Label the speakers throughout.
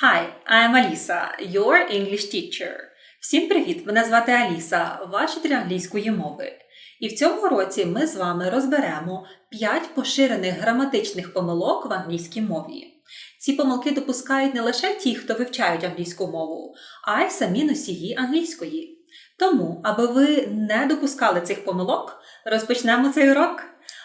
Speaker 1: Hi, I'm Alisa, your English teacher. Всім привіт! Мене звати Аліса, ваш вчитель англійської мови. І в цьому році ми з вами розберемо 5 поширених граматичних помилок в англійській мові. Ці помилки допускають не лише ті, хто вивчають англійську мову, а й самі носії англійської. Тому, аби ви не допускали цих помилок, розпочнемо цей урок.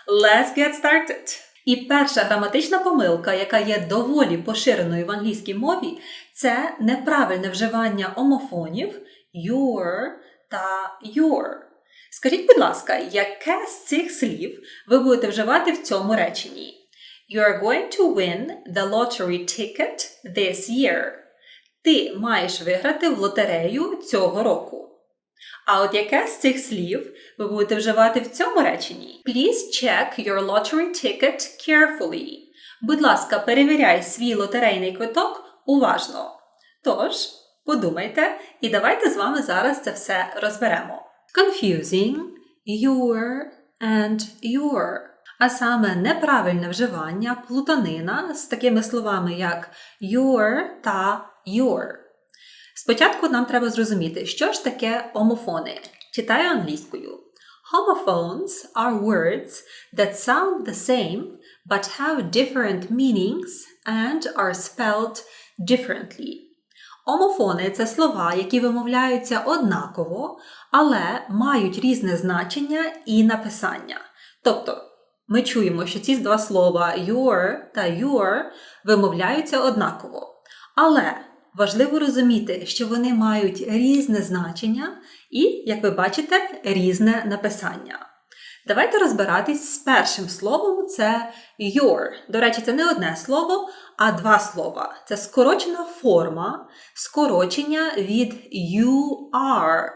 Speaker 1: Let's get started! І перша граматична помилка, яка є доволі поширеною в англійській мові, це неправильне вживання омофонів your та your. Скажіть, будь ласка, яке з цих слів ви будете вживати в цьому реченні? You are going to win the lottery ticket this year. Ти маєш виграти в лотерею цього року. А от яке з цих слів ви будете вживати в цьому реченні? Please check your lottery ticket carefully. Будь ласка, перевіряй свій лотерейний квиток уважно. Тож, подумайте, і давайте з вами зараз це все розберемо. Confusing, your and your. А саме неправильне вживання плутанина з такими словами, як your та your. Спочатку нам треба зрозуміти, що ж таке омофони. Читаю англійською. Homophones are words that sound the same but have different meanings and are spelled differently. Омофони це слова, які вимовляються однаково, але мають різне значення і написання. Тобто, ми чуємо, що ці два слова your та your вимовляються однаково. Але важливо розуміти, що вони мають різне значення і, як ви бачите, різне написання. Давайте розбиратись з першим словом це your. До речі, це не одне слово, а два слова. Це скорочена форма, скорочення від you are.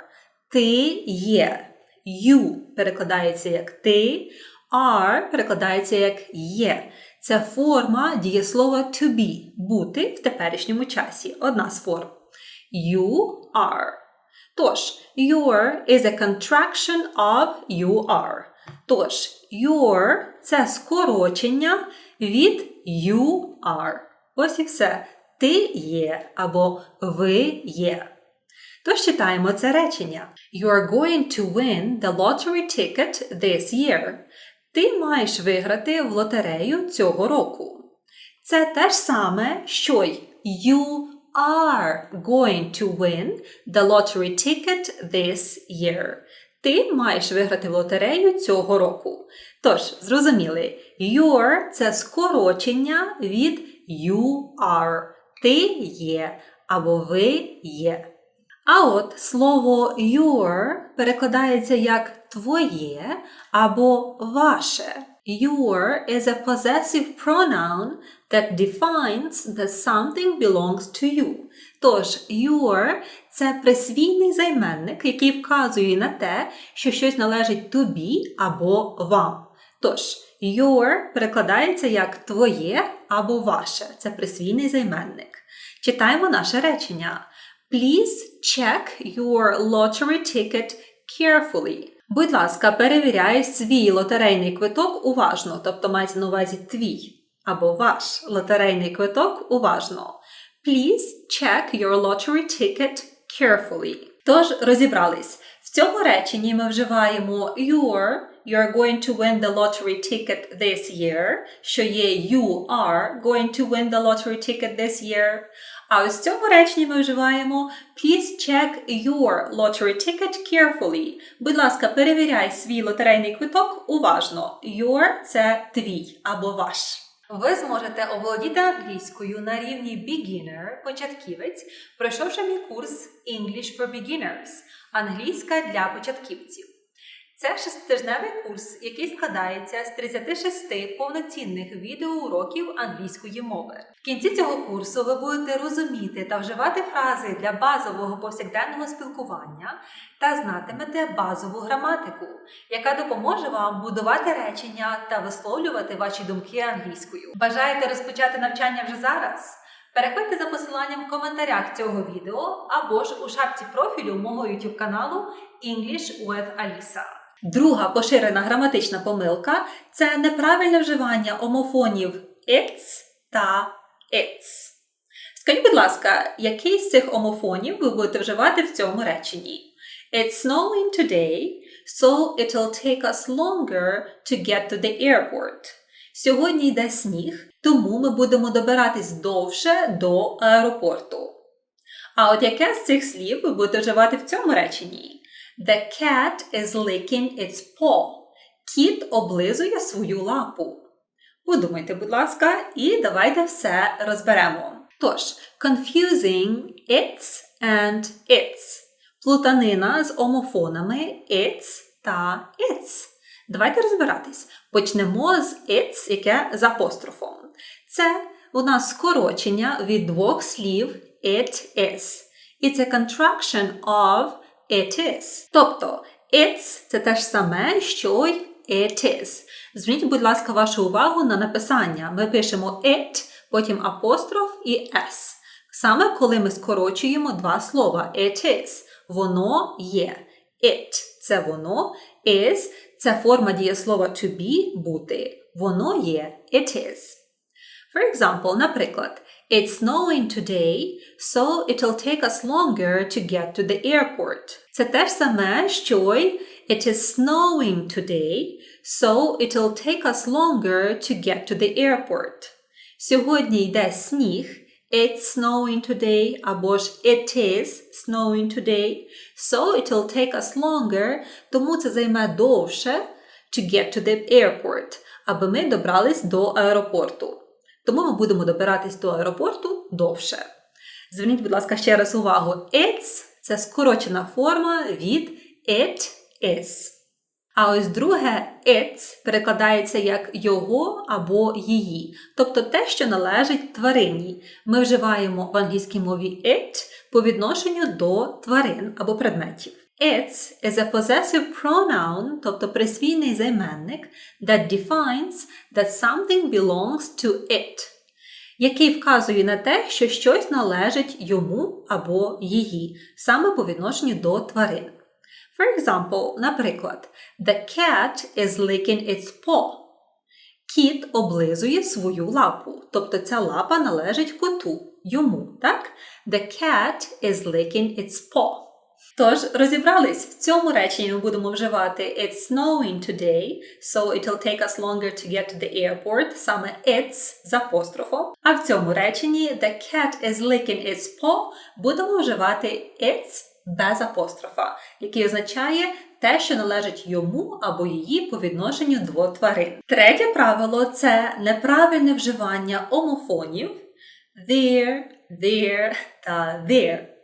Speaker 1: Ти є. You перекладається як ти, are перекладається як є. Це форма дієслова to be бути в теперішньому часі. Одна з форм. You are. Тож, your is a contraction of you are. Тож, your це скорочення від you are. Ось і все. Ти є або ви є. Тож читаємо це речення. You are going to win the lottery ticket this year. Ти маєш виграти в лотерею цього року. Це те ж саме, що й you are going to win the lottery ticket this year. Ти маєш виграти в лотерею цього року. Тож, зрозуміли, your – це скорочення від you are. Ти є або ви є. А от слово your перекладається як твоє або ваше. Your is a possessive pronoun that defines that something belongs to you. Тож, your – це присвійний займенник, який вказує на те, що щось належить тобі або вам. Тож, your перекладається як твоє або ваше. Це присвійний займенник. Читаємо наше речення. Please check your lottery ticket carefully. Будь ласка, перевіряй свій лотерейний квиток уважно, тобто мається на увазі твій або ваш лотерейний квиток уважно. Please check your lottery ticket carefully. Тож розібрались. В цьому реченні ми вживаємо your, you are going to win the lottery ticket this year, що є you are going to win the lottery ticket this year. А ось в цьому реченні ми вживаємо Please check your lottery ticket carefully. Будь ласка, перевіряй свій лотерейний квиток уважно. Your – це твій або ваш. Ви зможете оволодіти англійською на рівні beginner, початківець, пройшовши мій курс English for Beginners англійська для початківців. Це шеститижневий курс, який складається з 36 повноцінних відеоуроків англійської мови. В кінці цього курсу ви будете розуміти та вживати фрази для базового повсякденного спілкування та знатимете базову граматику, яка допоможе вам будувати речення та висловлювати ваші думки англійською. Бажаєте розпочати навчання вже зараз? Переходьте за посиланням в коментарях цього відео або ж у шапці профілю мого YouTube каналу English with Alisa. Друга поширена граматична помилка це неправильне вживання омофонів it's та its. Скажіть, будь ласка, який з цих омофонів ви будете вживати в цьому реченні? It's snowing today, so it'll take us longer to get to the airport. Сьогодні йде сніг, тому ми будемо добиратись довше до аеропорту. А от яке з цих слів ви будете вживати в цьому реченні? The cat is licking its paw. Кіт облизує свою лапу. Подумайте, будь ласка, і давайте все розберемо. Тож, confusing it's and its. Плутанина з омофонами it's та its. Давайте розбиратись. Почнемо з it's, яке з апострофом. Це у нас скорочення від двох слів it is. It's a contraction of it is. Тобто, it's це те ж саме, що й it is. Зверніть, будь ласка, вашу увагу на написання. Ми пишемо it, потім апостроф і s. Саме коли ми скорочуємо два слова it is. Воно є. It це воно, is це форма дієслова to be бути. Воно є it is. For example, наприклад, It's snowing today, so it'll take us longer to get to the airport. Це те ж саме, що й It is snowing today, so it'll take us longer to get to the airport. Сьогодні йде сніг. It's snowing today або ж it is snowing today, so it'll take us longer, тому це займе довше to get to the airport, аби ми добрались до аеропорту. Тому ми будемо добиратись до аеропорту довше. Зверніть, будь ласка, ще раз увагу. It's – це скорочена форма від it is. А ось друге it's перекладається як його або її, тобто те, що належить тварині. Ми вживаємо в англійській мові it по відношенню до тварин або предметів. It's is a possessive pronoun, тобто присвійний займенник, that defines that something belongs to it, який вказує на те, що щось належить йому або її, саме по відношенню до тварин. For example, наприклад, the cat is licking its paw. Кіт облизує свою лапу, тобто ця лапа належить коту, йому, так? The cat is licking its paw. Тож, розібрались, в цьому реченні ми будемо вживати It's snowing today, so it'll take us longer to get to the airport, саме it's з апострофом. А в цьому реченні The cat is licking its paw будемо вживати it's без апострофа, який означає те, що належить йому або її по відношенню до тварин. Третє правило це неправильне вживання омофонів there, there та there.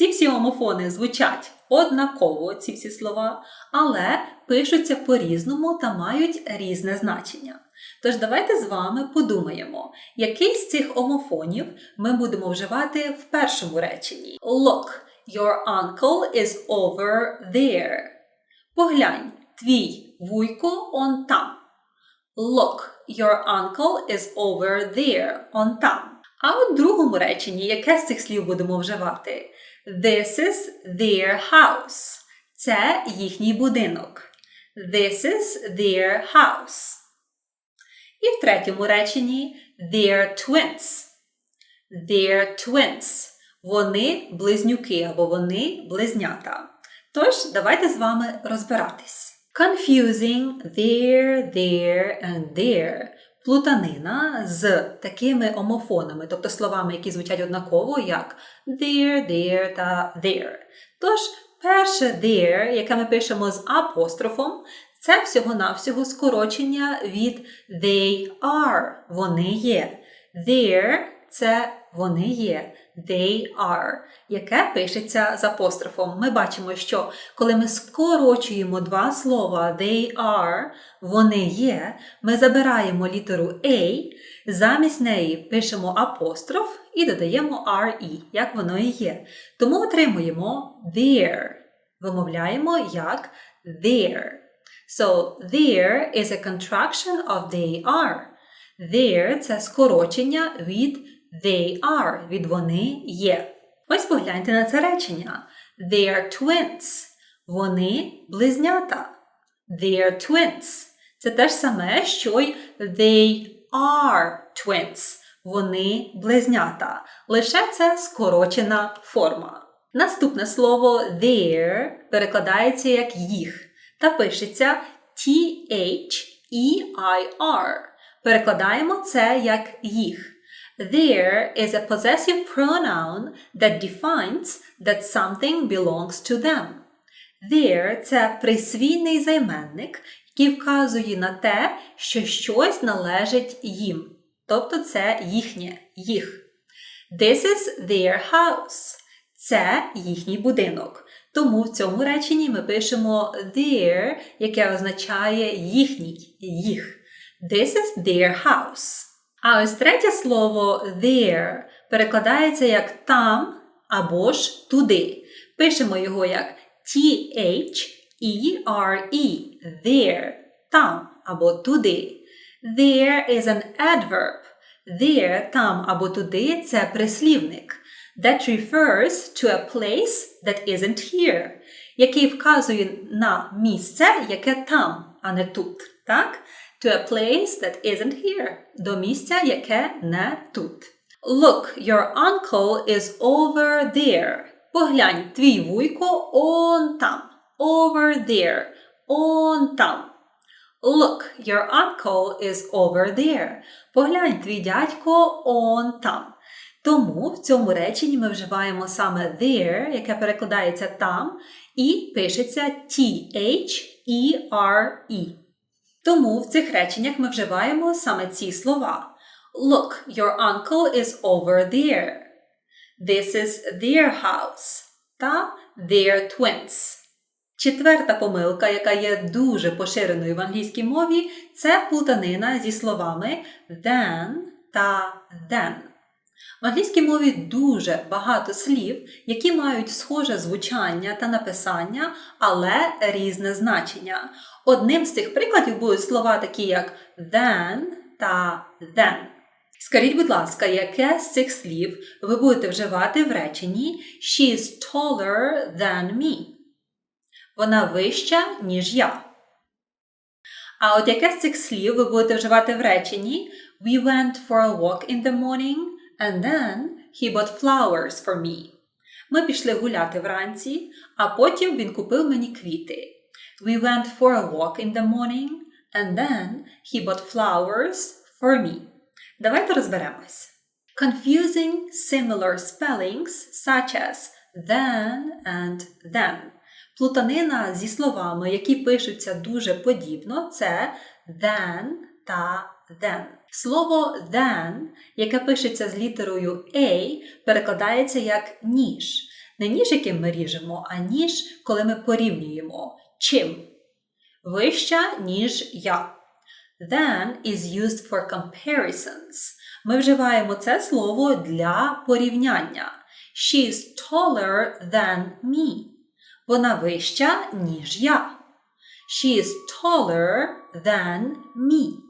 Speaker 1: Ці всі омофони звучать однаково, ці всі слова, але пишуться по-різному та мають різне значення. Тож давайте з вами подумаємо, який з цих омофонів ми будемо вживати в першому реченні. Look, your uncle is over there. Поглянь, твій вуйко он там. Look, your uncle is over there, он там. А у другому реченні яке з цих слів будемо вживати? This is their house. Це їхній будинок. This is their house. І в третьому реченні their twins. Their twins. Вони близнюки або вони близнята. Тож, давайте з вами розбиратись. Confusing there, there and there. Плутанина з такими омофонами, тобто словами, які звучать однаково, як there, there та there. Тож, перше there, яке ми пишемо з апострофом, це всього-навсього скорочення від they are. Вони є. There це вони є. They are, яке пишеться з апострофом. Ми бачимо, що коли ми скорочуємо два слова they are, вони є, ми забираємо літеру A, замість неї пишемо апостроф і додаємо RE, як воно і є. Тому отримуємо there. Вимовляємо як there. So, there is a contraction of they are. There це скорочення від They are від вони є. Ось погляньте на це речення. They are twins. Вони близнята. They are twins. Це те ж саме, що й they are twins. Вони близнята. Лише це скорочена форма. Наступне слово their перекладається як їх та пишеться T-H-E-I-R. Перекладаємо це як їх. There is a possessive pronoun that defines that something belongs to them. There – це присвійний займенник, який вказує на те, що щось належить їм. Тобто це їхнє, їх. This is their house. Це їхній будинок. Тому в цьому реченні ми пишемо their, яке означає їхній, їх. This is their house. А ось третє слово there перекладається як там або ж туди. Пишемо його як T-H-E-R-E. There. Там або туди. There is an adverb. There, там або туди це прислівник. That refers to a place that isn't here, який вказує на місце, яке там, а не тут. Так? To a place that isn't here. До місця, яке не тут. Look, your uncle is over there. Поглянь, твій вуйко он там. Over there. Он там. Look, your uncle is over there. Поглянь, твій дядько он там. Тому в цьому реченні ми вживаємо саме there, яке перекладається там, і пишеться T-H-E-R-E. Тому в цих реченнях ми вживаємо саме ці слова. Look, your uncle is over there. This is their house. Та their twins. Четверта помилка, яка є дуже поширеною в англійській мові, це плутанина зі словами then та then. В англійській мові дуже багато слів, які мають схоже звучання та написання, але різне значення. Одним з цих прикладів будуть слова такі як then та then. Скажіть, будь ласка, яке з цих слів ви будете вживати в реченні She taller than me? Вона вища, ніж я. А от яке з цих слів ви будете вживати в реченні We went for a walk in the morning and then he bought flowers for me. Ми пішли гуляти вранці, а потім він купив мені квіти. We went for a walk in the morning and then he bought flowers for me. Давайте розберемось. Confusing similar spellings such as then and then. Плутанина зі словами, які пишуться дуже подібно, це then та then. Слово then, яке пишеться з літерою A, перекладається як ніж. Не ніж, яким ми ріжемо, а ніж, коли ми порівнюємо. Чим? Вища, ніж я. Then is used for comparisons. Ми вживаємо це слово для порівняння. She is taller than me. Вона вища, ніж я. She is taller than me.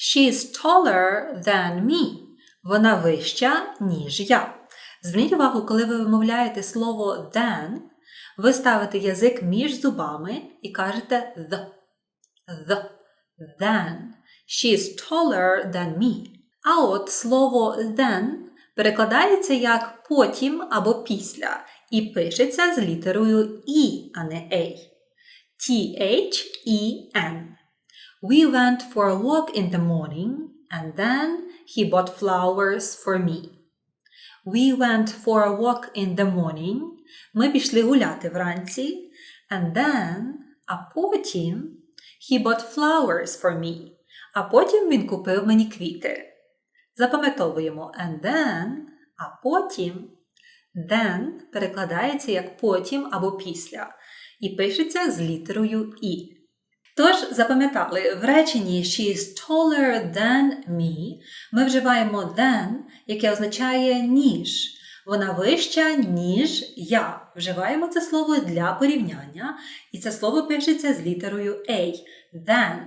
Speaker 1: She is taller than me. Вона вища, ніж я. Зверніть увагу, коли ви вимовляєте слово than, ви ставите язик між зубами і кажете the. The. Then. She is taller than me. А от слово then перекладається як потім або після і пишеться з літерою І, а не A. T-H-E-N. We went for a walk in the morning and then he bought flowers for me. We went for a walk in the morning. Ми пішли гуляти вранці. And then, а потім he bought flowers for me. А потім він купив мені квіти. Запам'ятовуємо and then, а потім then перекладається як потім або після і пишеться з літерою І. Тож, запам'ятали, в реченні She is taller than me ми вживаємо than, яке означає ніж. Вона вища, ніж я. Вживаємо це слово для порівняння, і це слово пишеться з літерою A. Then.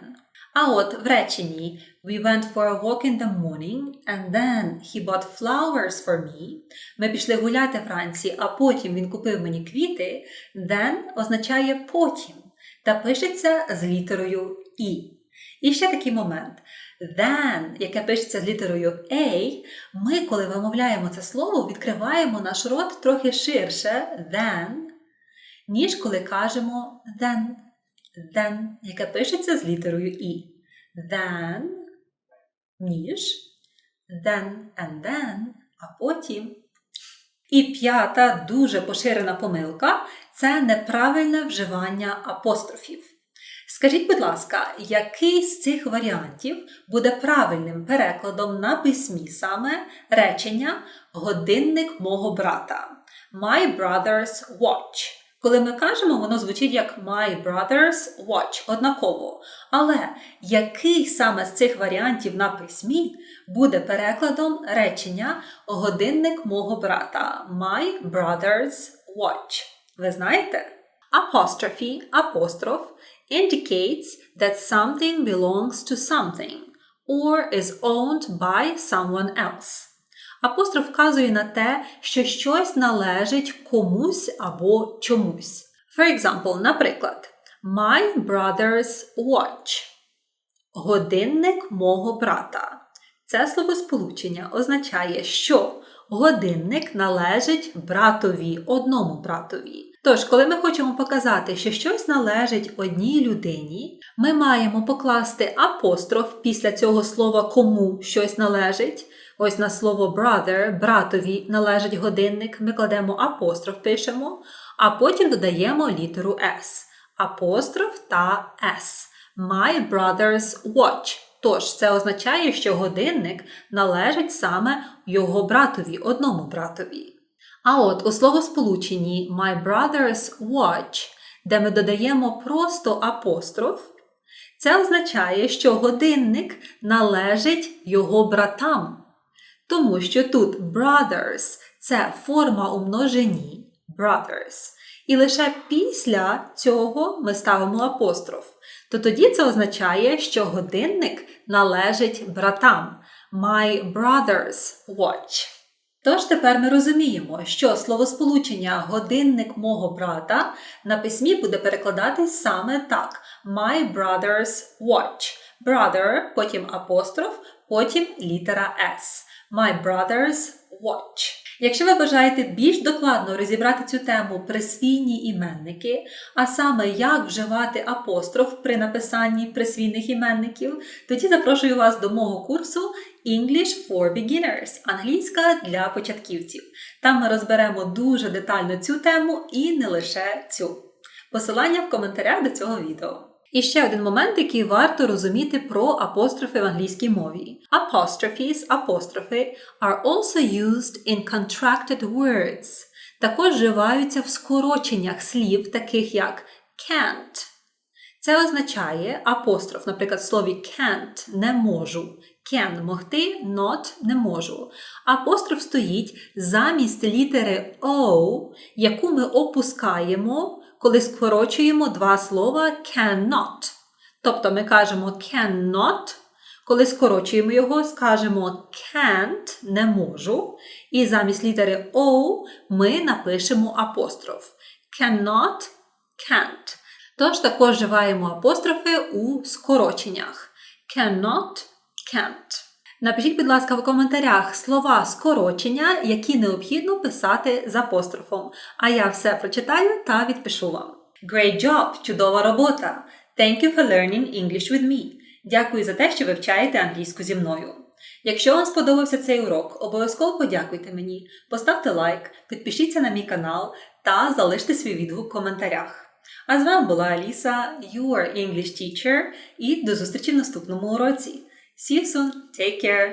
Speaker 1: А от в реченні We went for a walk in the morning and then he bought flowers for me. Ми пішли гуляти вранці, а потім він купив мені квіти. Then означає потім та пишеться з літерою І. І ще такий момент. Then, яке пишеться з літерою A, ми, коли вимовляємо це слово, відкриваємо наш рот трохи ширше than, ніж коли кажемо then, then, яке пишеться з літерою E. Then, ніж, then and then, а потім. І п'ята дуже поширена помилка це неправильне вживання апострофів. Скажіть, будь ласка, який з цих варіантів буде правильним перекладом на письмі саме речення годинник мого брата? My brother's watch. Коли ми кажемо, воно звучить як My brother's watch однаково. Але який саме з цих варіантів на письмі буде перекладом речення годинник мого брата? My brother's watch. Ви знаєте? Apostrophe, апостроф indicates that something belongs to something or is owned by someone else. Апостроф вказує на те, що щось належить комусь або чомусь. For example, наприклад, My brother's watch. Годинник мого брата. Це словосполучення означає, що годинник належить братові, одному братові. Тож, коли ми хочемо показати, що щось належить одній людині, ми маємо покласти апостроф після цього слова кому щось належить. Ось на слово brother, братові належить годинник, ми кладемо апостроф, пишемо, а потім додаємо літеру S. Апостроф та S. My brother's watch. Тож це означає, що годинник належить саме його братові, одному братові. А от у словосполученні My brother's watch, де ми додаємо просто апостроф, це означає, що годинник належить його братам. Тому що тут brothers це форма у множині brothers. І лише після цього ми ставимо апостроф. То тоді це означає, що годинник належить братам. My brother's watch. Тож тепер ми розуміємо, що словосполучення годинник мого брата на письмі буде перекладатись саме так: My brother's watch. Brother, потім апостроф, потім літера S. My brother's watch. Якщо ви бажаєте більш докладно розібрати цю тему присвійні іменники, а саме як вживати апостроф при написанні присвійних іменників, тоді запрошую вас до мого курсу English for Beginners англійська для початківців. Там ми розберемо дуже детально цю тему і не лише цю. Посилання в коментарях до цього відео. І ще один момент, який варто розуміти про апострофи в англійській мові. Apostrophes, апострофи are also used in contracted words. Також вживаються в скороченнях слів, таких як can't. Це означає апостроф, наприклад, в слові can't не можу. Can могти, not не можу. Апостроф стоїть замість літери O, яку ми опускаємо коли скорочуємо два слова cannot. Тобто ми кажемо cannot, коли скорочуємо його, скажемо can't не можу. І замість літери O ми напишемо апостроф. Cannot, can't. Тож також вживаємо апострофи у скороченнях. Cannot, can't. Напишіть, будь ласка, в коментарях слова скорочення, які необхідно писати з апострофом. А я все прочитаю та відпишу вам. Great job! Чудова робота! Thank you for learning English with me. Дякую за те, що вивчаєте англійську зі мною. Якщо вам сподобався цей урок, обов'язково подякуйте мені, поставте лайк, підпишіться на мій канал та залиште свій відгук в коментарях. А з вами була Аліса, your English teacher, і до зустрічі в наступному уроці. See you soon. Take care.